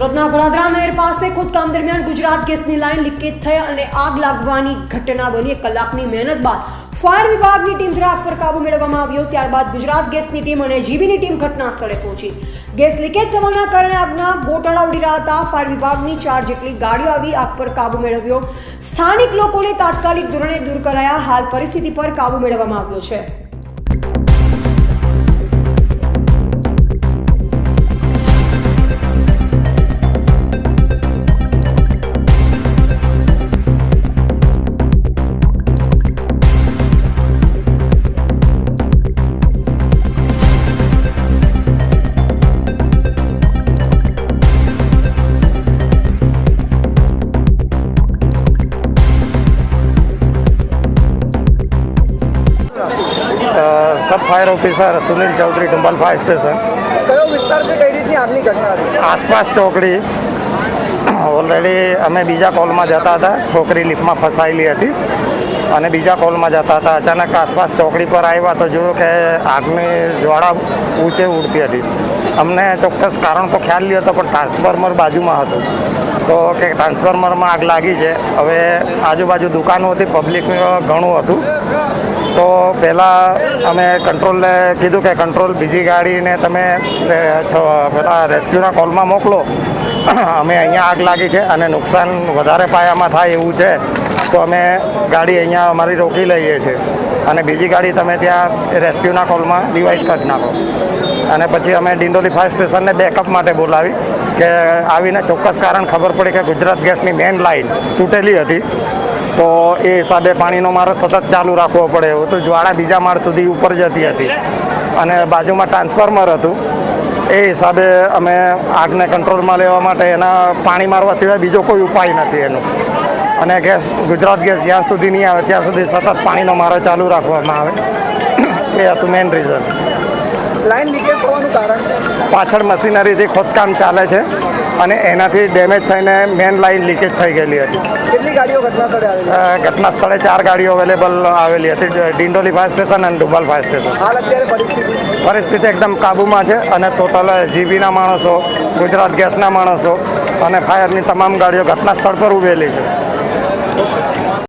સુરતના ગોળાદરા નહેર પાસે ખોદકામ દરમિયાન ગુજરાત ગેસની લાઇન લીકેજ થઈ અને આગ લાગવાની ઘટના બની. કલાકની મહેનત બાદ ફાયર વિભાગની ટીમ દ્વારા આગ પર કાબુ મેળવવામાં આવ્યો. ત્યારબાદ ગુજરાત ગેસની ટીમ અને જીબીની ટીમ ઘટના સ્થળે પહોંચી. ગેસ લીકેજ થવાના કારણે આગના ગોટાળા ઉડી રહ્યા હતા. ફાયર વિભાગની ચાર જેટલી ગાડીઓ આવી આગ પર કાબુ મેળવ્યો. સ્થાનિક લોકોને તાત્કાલિક ધોરણે દૂર કરાયા. હાલ પરિસ્થિતિ પર કાબુ મેળવવામાં આવ્યો છે. Sub fire officer Sunil Chaudhary Tumbal fire station કયો વિસ્તાર છે કઈ રીતની આગની ઘટના હતી આસપાસ ચોકડી. ઓલરેડી અમે બીજા કોલમાં જતા હતા છોકરી લિફ્ટમાં ફસાયેલી હતી. અને બીજા કોલમાં જતા હતા. અચાનક આસપાસ ચોકડી પર આવ્યા તો જોયું કે આગની જ્વાળા ઊંચે ઉડતી હતી. અમને ચોક્કસ કારણ તો ખ્યાલ નહીં હતો પણ ટ્રાન્સફોર્મર બાજુમાં હતું. તો કે ટ્રાન્સફોર્મરમાં આગ લાગી છે. હવે આજુબાજુ દુકાનો હતી પબ્લિક ઘણું હતું. તો પહેલાં અમે કંટ્રોલને કીધું કે કંટ્રોલ બીજી ગાડીને તમે પેલા રેસ્ક્યુના કોલમાં મોકલો. અમે અહીંયા આગ લાગી છે અને નુકસાન વધારે પાયામાં થાય એવું છે, તો અમે ગાડી અહીંયા અમારી રોકી લઈએ છીએ. અને બીજી ગાડી તમે ત્યાં રેસ્ક્યુના કોલમાં ડિવાઈડ કરી નાખો. અને પછી અમે ડિંડોલી ફાયર સ્ટેશનને બેકઅપ માટે બોલાવી કે આવીને ચોક્કસ કારણ ખબર પડી કે ગુજરાત ગેસની મેઇન લાઇન તૂટેલી હતી. તો એ હિસાબે પાણીનો મારો સતત ચાલુ રાખવો પડે એવું તો જ્વાળા બીજા માળ સુધી ઉપર જતી હતી. અને બાજુમાં ટ્રાન્સફોર્મર હતું. એ હિસાબે અમે આગને કંટ્રોલમાં લેવા માટે એના પાણી મારવા સિવાય બીજો કોઈ ઉપાય નથી એનો. અને ગેસ, ગુજરાત ગેસ જ્યાં સુધી નહીં આવે ત્યાં સુધી સતત પાણીનો મારો ચાલુ રાખવામાં આવે. એ હતું મેઇન રીઝન લાઈન લીકેજ થવાનું કારણ? પાછળ મશીનરીથી ખોદકામ ચાલે છે અને એનાથી ડેમેજ થઈને મેન લાઇન લીકેજ થઈ ગયેલી હતી. કેટલી ગાડીઓ ઘટના સ્થળે આવેલી? ઘટના સ્થળે ચાર ગાડીઓ અવેલેબલ આવેલી હતી. ડિંડોલી ફાયર સ્ટેશન અને ડુબલ ફાયર સ્ટેશન હાલ અત્યારે પરિસ્થિતિ? પરિસ્થિતિ એકદમ કાબૂમાં છે અને ટોટલ જીબીના માણસો ગુજરાત ગેસના માણસો અને ફાયરની તમામ ગાડીઓ ઘટના સ્થળ પર ઉભેલી છે.